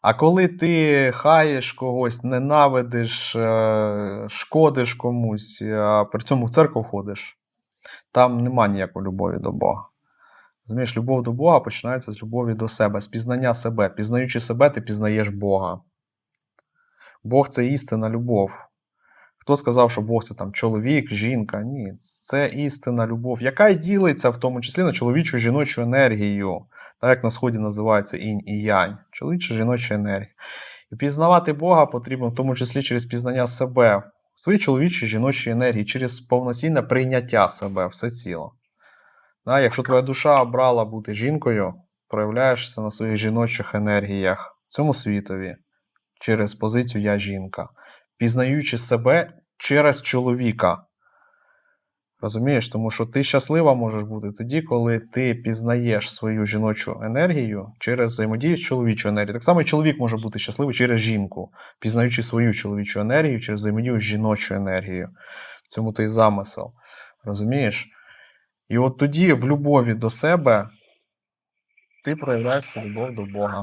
А коли ти хаєш когось, ненавидиш, е, шкодиш комусь, а при цьому в церкву ходиш, там нема ніякої любові до Бога. Розумієш, любов до Бога починається з любові до себе, з пізнання себе. Пізнаючи себе, ти пізнаєш Бога. Бог це істина любов. Хто сказав, що Бог це там чоловік, жінка? Ні, це істинна любов, яка ділиться в тому числі на чоловічу жіночу енергію, так як на сході називається інь і янь, чоловіча жіноча енергія. І пізнавати Бога потрібно в тому числі через пізнання себе, свої чоловічі жіночі енергії, через повноцінне прийняття себе все ціло. Да, якщо твоя душа обрала бути жінкою, проявляєшся на своїх жіночих енергіях в цьому світові через позицію Я жінка, пізнаючи себе через чоловіка. Розумієш, тому що ти щаслива можеш бути тоді, коли ти пізнаєш свою жіночу енергію через взаємодію з чоловічою енергією. Так само і чоловік може бути щасливий через жінку, пізнаючи свою чоловічу енергію через взаємодію з жіночою енергією. В цьому той замисел. Розумієш? І от тоді, в любові до себе, ти проявляєш любов до Бога.